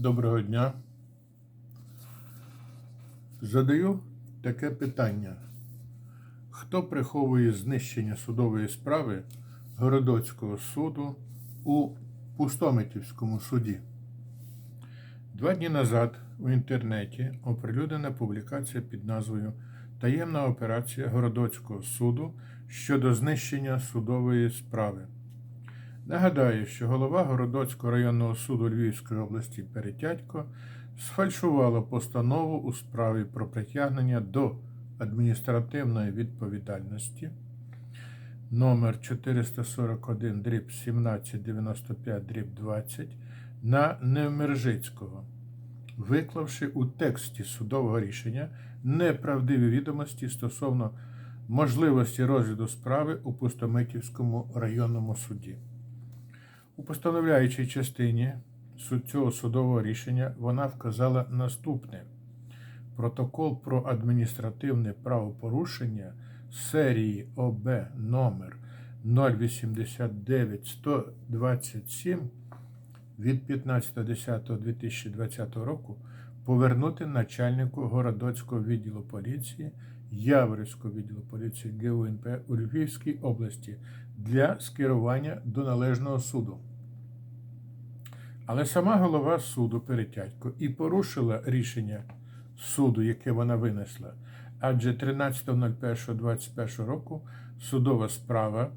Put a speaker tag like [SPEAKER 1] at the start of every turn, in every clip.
[SPEAKER 1] Доброго дня. Задаю таке питання. Хто приховує знищення судової справи Городоцького суду у Пустомитівському суді? Два дні назад у інтернеті оприлюднена публікація під назвою Таємна операція Городоцького суду щодо знищення судової справи. Нагадаю, що голова Городоцького районного суду Львівської області Перетятько сфальшувала постанову у справі про притягнення до адміністративної відповідальності номер 441 дріб 1795 дріб 20 на Невмержицького, виклавши у тексті судового рішення неправдиві відомості стосовно можливості розгляду справи у Пустомитівському районному суді. У постановляючій частині цього судового рішення вона вказала наступне: протокол про адміністративне правопорушення серії ОБ номер 089127 від 15.10.2020 року повернути начальнику Городоцького відділу поліції Яворівського відділу поліції ГУНП у Львівській області для скерування до належного суду. Але сама голова суду Перетятько і порушила рішення суду, яке вона винесла. Адже 13.01.21 року судова справа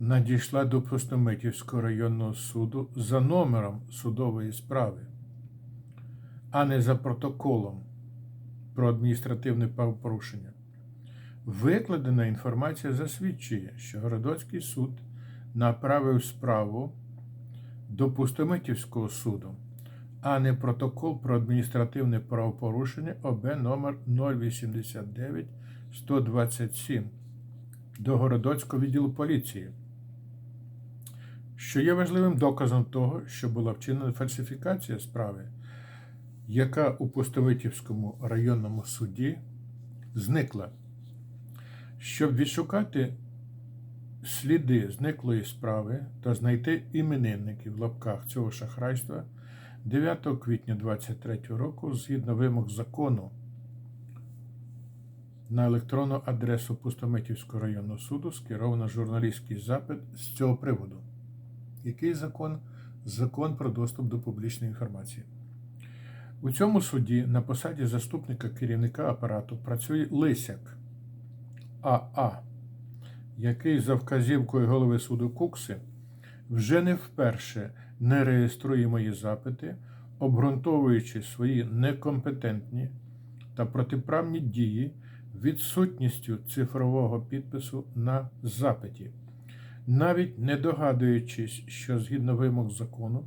[SPEAKER 1] надійшла до Пустомитівського районного суду за номером судової справи, а не за протоколом про адміністративне правопорушення. Викладена інформація засвідчує, що Городоцький суд направив справу до Пустомитівського суду, а не протокол про адміністративне правопорушення ОБ номер 089 127 до Городоцького відділу поліції, що є важливим доказом того, що була вчинена фальсифікація справи, яка у Пустовитівському районному суді зникла. Щоб відшукати сліди зниклої справи та знайти іменинників в лапках цього шахрайства 9 квітня 2023 року, згідно вимог закону на електронну адресу Пустомитівського районного суду скеровано журналістський запит з цього приводу. Який закон? Закон про доступ до публічної інформації. У цьому суді на посаді заступника керівника апарату працює Лисяк АА, який за вказівкою голови суду Кукси вже не вперше не реєструє мої запити, обґрунтовуючи свої некомпетентні та протиправні дії відсутністю цифрового підпису на запиті, навіть не догадуючись, що згідно вимог закону,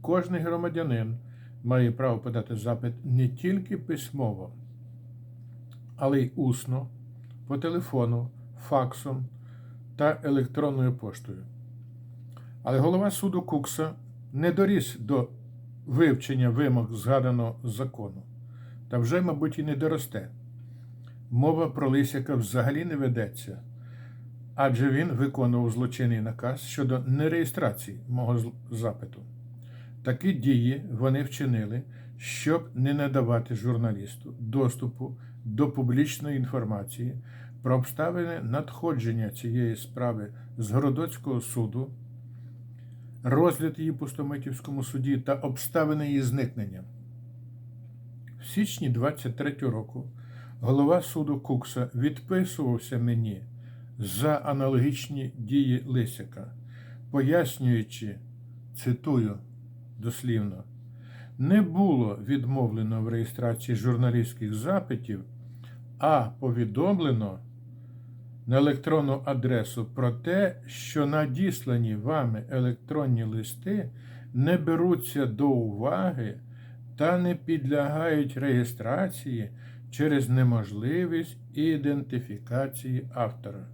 [SPEAKER 1] кожний громадянин має право подати запит не тільки письмово, але й усно, по телефону, факсом та електронною поштою. Але голова суду Кукса не доріс до вивчення вимог згаданого закону, та вже, мабуть, і не доросте. Мова про Лисяка взагалі не ведеться, адже він виконував злочинний наказ щодо нереєстрації мого запиту. Такі дії вони вчинили, щоб не надавати журналісту доступу до публічної інформації про обставини надходження цієї справи з Городоцького суду, розгляд її пустомитівському суді та обставини її зникнення. В січні 23 року голова суду Кукса відписувався мені за аналогічні дії Лисяка, пояснюючи, цитую дослівно, не було відмовлено в реєстрації журналістських запитів, а повідомлено на електронну адресу про те, що надіслані вами електронні листи не беруться до уваги та не підлягають реєстрації через неможливість ідентифікації автора.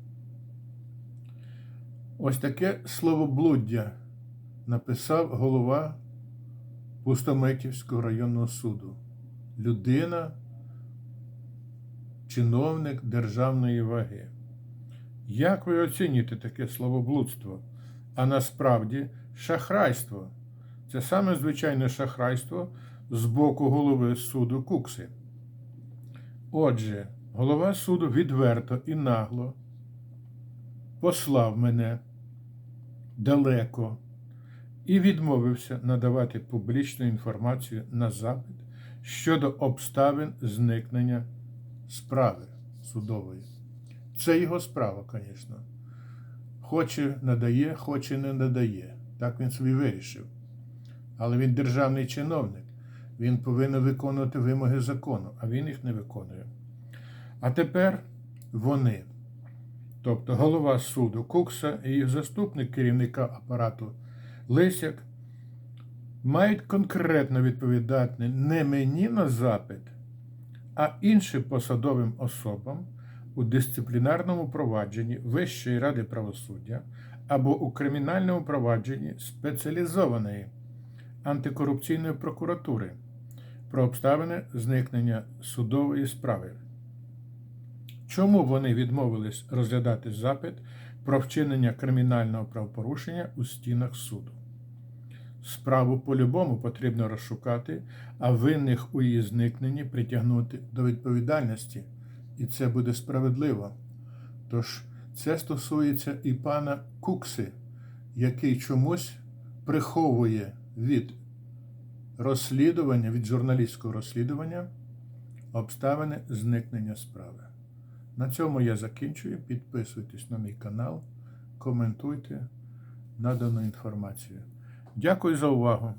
[SPEAKER 1] Ось таке словоблуддя написав голова Пустомитівського районного суду. Людина, чиновник державної ваги. Як ви оцінюєте таке словоблудство? А насправді шахрайство. Це саме звичайне шахрайство з боку голови суду Кукси. Отже, голова суду відверто і нагло послав мене далеко і відмовився надавати публічну інформацію на запит щодо обставин зникнення справи судової. Це його справа, звісно. Хоче надає, хоче не надає. Так він собі вирішив. Але він державний чиновник. Він повинен виконувати вимоги закону, а він їх не виконує. А тепер вони, тобто голова суду Кукса і заступник керівника апарату Лисяк, мають конкретно відповідати не мені на запит, а іншим посадовим особам у дисциплінарному провадженні Вищої ради правосуддя або у кримінальному провадженні спеціалізованої антикорупційної прокуратури про обставини зникнення судової справи. Чому вони відмовились розглядати запит про вчинення кримінального правопорушення у стінах суду? Справу по-любому потрібно розшукати, а винних у її зникненні притягнути до відповідальності, і це буде справедливо. Тож це стосується і пана Кукси, який чомусь приховує від розслідування, від журналістського розслідування обставини зникнення справи. На цьому я закінчую. Підписуйтесь на мій канал, коментуйте надану інформацію. Дякую за увагу!